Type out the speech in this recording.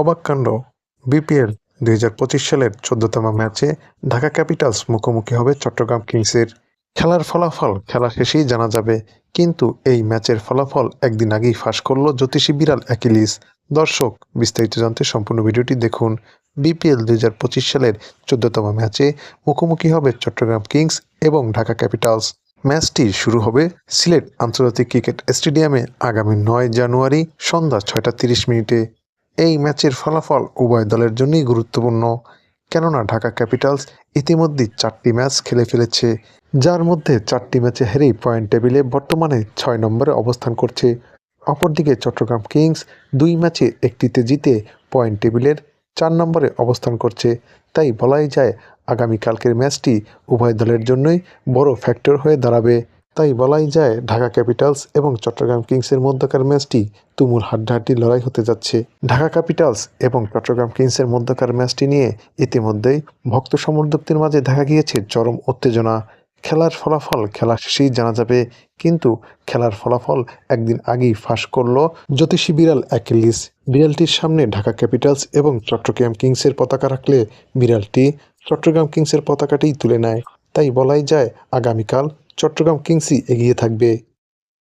অবাক কাণ্ড। বিপিএল দুই হাজার পঁচিশ সালের চোদ্দতম ম্যাচে ঢাকা ক্যাপিটালস মুখোমুখি হবে চট্টগ্রাম কিংসের। খেলার ফলাফল খেলা শেষেই জানা যাবে, কিন্তু এই ম্যাচের ফলাফল একদিন আগেই ফাঁস করল জ্যোতিষী বিড়াল অ্যাকিলিস। দর্শক, বিস্তারিত জানতে সম্পূর্ণ ভিডিওটি দেখুন। বিপিএল দুই হাজার পঁচিশ সালের চোদ্দতম ম্যাচে মুখোমুখি হবে চট্টগ্রাম কিংস এবং ঢাকা ক্যাপিটালস। ম্যাচটি শুরু হবে সিলেট আন্তর্জাতিক ক্রিকেট স্টেডিয়ামে আগামী নয় জানুয়ারি সন্ধ্যা ছয়টা তিরিশ মিনিটে। এই ম্যাচের ফলাফল উভয় দলের জন্যই গুরুত্বপূর্ণ। কেননা ঢাকা ক্যাপিটালস ইতিমধ্যেই চারটি ম্যাচ খেলে ফেলেছে, যার মধ্যে চারটি ম্যাচে হেরেই পয়েন্ট টেবিলে বর্তমানে ছয় নম্বরে অবস্থান করছে। অপরদিকে চট্টগ্রাম কিংস দুই ম্যাচে একটিতে জিতে পয়েন্ট টেবিলের চার নম্বরে অবস্থান করছে। তাই বলাই যায়, আগামীকালকের ম্যাচটি উভয় দলের জন্যই বড় ফ্যাক্টর হয়ে দাঁড়াবে। তাই বলাই যায় ঢাকা ক্যাপিটালস এবং চট্টগ্রাম কিংসের মধ্যকার ম্যাচটি তুমুল হাড্ডাহাড্ডি লড়াই হতে যাচ্ছে। ঢাকা ক্যাপিটালস এবং চট্টগ্রাম কিংসের মধ্যকার ম্যাচটি নিয়ে ইতিমধ্যেই ভক্ত সমর্থকদের মাঝে দেখা গিয়েছে চরম উত্তেজনা। খেলার ফলাফল খেলা শেষেই জানা যাবে, কিন্তু খেলার ফলাফল একদিন আগেই ফাঁস করল জ্যোতিষী বিড়াল অ্যাকিলিস। বিড়ালটির সামনে ঢাকা ক্যাপিটালস এবং চট্টগ্রাম কিংসের পতাকা রাখলে বিড়ালটি চট্টগ্রাম কিংসের পতাকাটিই তুলে নেয়। তাই বলাই যায় আগামীকাল চট্টগ্রাম কিংসই এগিয়ে থাকবে